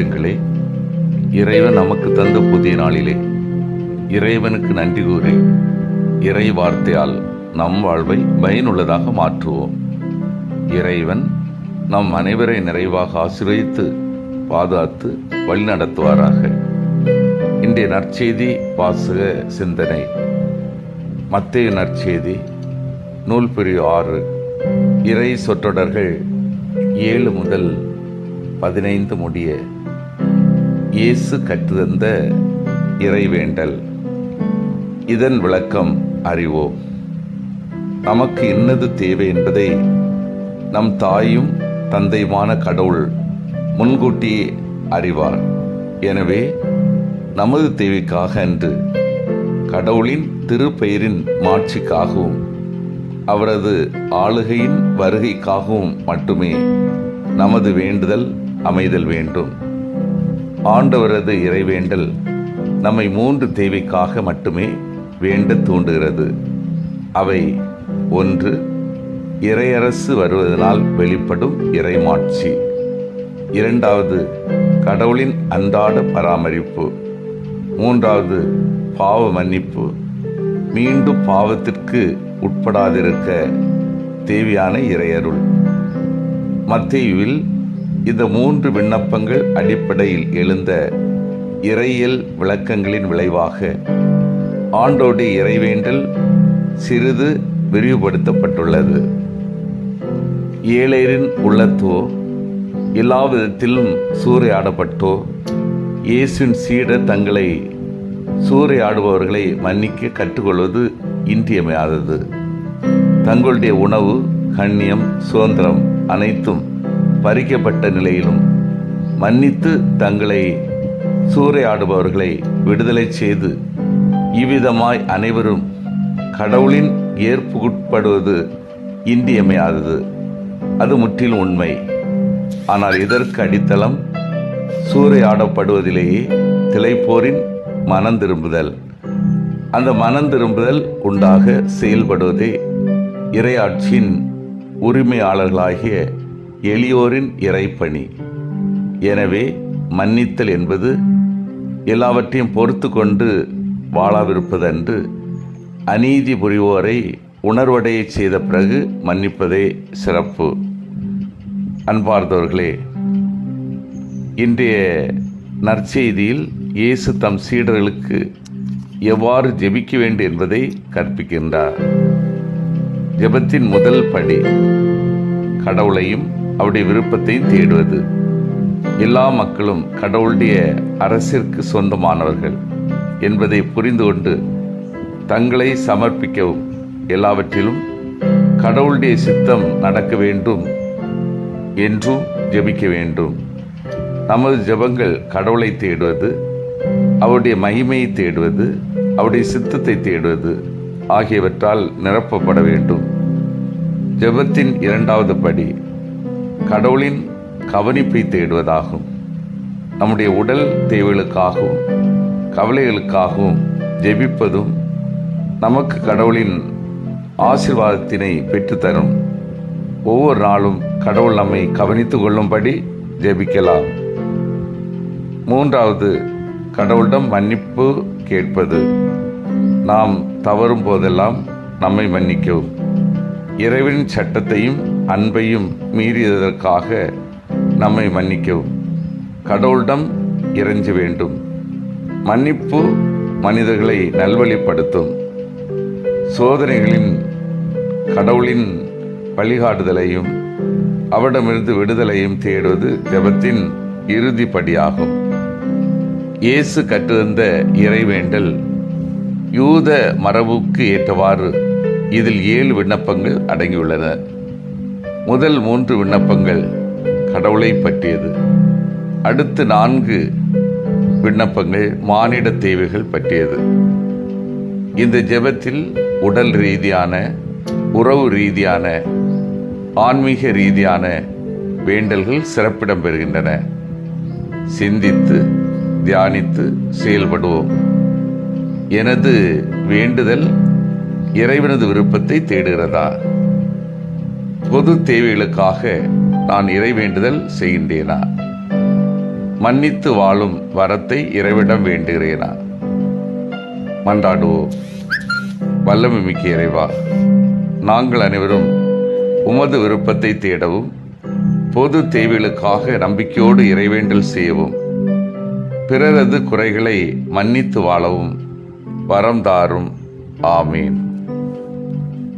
நெஞ்சங்களே இறைவன் நமக்கு தந்த புதிய நாளிலே இறைவனுக்கு நன்றி கூறி இறை வார்த்தையால் நம் வாழ்வை பயனுள்ளதாக மாற்றுவோம். இறைவன் நம் அனைவரை நிறைவாக ஆசிரியத்து பாதுகாத்து வழிநடத்துவாராக. இன்றைய நற்செய்தி வாசக சிந்தனை. மத்திய நற்செய்தி நூல் பிரிவு ஆறு இறை சொற்றொடர்கள் ஏழு முதல் பதினைந்து முடிய இயேசு கற்றுதந்த இறைவேண்டல். இதன் விளக்கம் அறிவோம். நமக்கு என்னது தேவை என்பதை நம் தாயும் தந்தையுமான கடவுள் முன்கூட்டியே அறிவார். எனவே நமது தேவைக்காக அன்று கடவுளின் திருப்பெயரின் மாட்சிக்காகவும் அவரது ஆளுகையின் வருகைக்காகவும் மட்டுமே நமது வேண்டுதல் அமைதல் வேண்டும். ஆண்டவரது இறைவேண்டல் நம்மை மூன்று தேவைக்காக மட்டுமே வேண்ட தூண்டுகிறது. அவை ஒன்று இறையரசு வருவதனால் வெளிப்படும் இறைமாட்சி. இரண்டாவது கடவுளின் அன்றாட பராமரிப்பு. மூன்றாவது பாவ மன்னிப்பு. மீண்டும் பாவத்திற்கு உட்படாதிருக்க தேவையான இறையருள். மத்தியுவில் இந்த மூன்று விண்ணப்பங்கள் அடிப்படையில் எழுந்த இறையியல் விளக்கங்களின் விளைவாக ஆண்டோடு இறைவேண்டல் சிறிது விரிவுபடுத்தப்பட்டுள்ளது. ஏழையரின் உள்ளத்தோ எல்லா விதத்திலும் சூறையாடப்பட்டோ இயேசுவின் சீடர் தங்களை சூறையாடுபவர்களை மன்னிக்க கற்றுக்கொள்வது இன்றியமையாதது. தங்களுடைய உணவு கண்ணியம் சுதந்திரம் அனைத்தும் பறிக்கப்பட்ட நிலையிலும் மன்னித்து தங்களை சூறையாடுபவர்களை விடுதலை செய்து இவ்விதமாய் அனைவரும் கடவுளின் ஏற்புட்படுவது இன்றியமையாதது. அது முற்றிலும் உண்மை. ஆனால் இதற்கு அடித்தளம் சூறையாடப்படுவதிலேயே திளைப்போரின் மனம் திரும்புதல். அந்த மனம் திரும்புதல் உண்டாக செயல்படுவதே இறையாட்சியின் உரிமையாளர்களாகிய எளியோரின் இறைப்பணி. எனவே மன்னித்தல் என்பது எல்லாவற்றையும் பொறுத்து கொண்டு வாழாவிருப்பதன்று. அநீதி புரிவோரை உணர்வடைய செய்த பிறகு மன்னிப்பதே சிறப்பு. அன்பார்ந்தவர்களே இன்றைய நற்செய்தியில் இயேசு தம் சீடர்களுக்கு எவ்வாறு ஜெபிக்க வேண்டும் என்பதை கற்பிக்கின்றார். ஜெபத்தின் முதல் படி கடவுளையும் அவருடைய விருப்பத்தையும் தேடுவது. எல்லா மக்களும் கடவுளுடைய அரசிற்கு சொந்தமானவர்கள் என்பதை புரிந்து கொண்டு தங்களை சமர்ப்பிக்கவும். எல்லாவற்றிலும் கடவுளுடைய சித்தம் நடக்க வேண்டும் என்றும் ஜெபிக்க வேண்டும். நமது ஜெபங்கள் கடவுளை தேடுவது அவருடைய மகிமையை தேடுவது அவருடைய சித்தத்தை தேடுவது ஆகியவற்றால் நிரப்பப்பட வேண்டும். ஜெபத்தின் இரண்டாவது படி கடவுளின் கவனிப்பை தேடுவதாகும். நம்முடைய உடல் தேவைகளுக்காகவும் கவலைகளுக்காகவும் ஜெபிப்பதும் நமக்கு கடவுளின் ஆசிர்வாதத்தினை பெற்றுத்தரும். ஒவ்வொரு நாளும் கடவுள் நம்மை கவனித்து கொள்ளும்படி ஜெபிக்கலாம். மூன்றாவது கடவுளிடம் மன்னிப்பு கேட்பது. நாம் தவறும் போதெல்லாம் நம்மை மன்னிக்கவும். இறைவனின் சட்டத்தையும் அன்பையும் மீறியதற்காக நம்மை மன்னிக்கவும். கடவுளிடம் இறைஞ்ச வேண்டும். மன்னிப்பு மனிதர்களை நல்வழிப்படுத்தும். சோதனைகளின் கடவுளின் வழிகாட்டுதலையும் அவரிடமிருந்து விடுதலையும் தேடுவது ஜபத்தின் இறுதிப்படியாகும். இயேசு கற்றிருந்த இறைவேண்டல் யூத மரபுக்கு ஏற்றவாறு இதில் ஏழு விண்ணப்பங்கள் அடங்கியுள்ளன. முதல் மூன்று விண்ணப்பங்கள் கடவுளை பற்றியது. அடுத்து நான்கு விண்ணப்பங்கள் மானிட தேவைகள் பற்றியது. இந்த ஜெபத்தில் உடல் ரீதியான உறவு ரீதியான ஆன்மீக ரீதியான வேண்டல்கள் சிறப்பிடம் பெறுகின்றன. சிந்தித்து தியானித்து செயல்படுவோம். எனது வேண்டுதல் இறைவனது விருப்பத்தை தேடுகிறதா? பொது தேவைகளுக்காக நான் இறைவேண்டுதல் செய்கின்றேனா? மன்னித்து வாழும் வரத்தை இறைவிடம் வேண்டுகிறேனா? மன்றாடுவோம். வல்லமை மிக்க இறைவா நாங்கள் அனைவரும் உமது விருப்பத்தை தேடவும் பொது தேவைகளுக்காக நம்பிக்கையோடு இறைவேண்டல் செய்யவும் பிறரது குறைகளை மன்னித்து வாழவும் வரம் தாரும். ஆமீன்.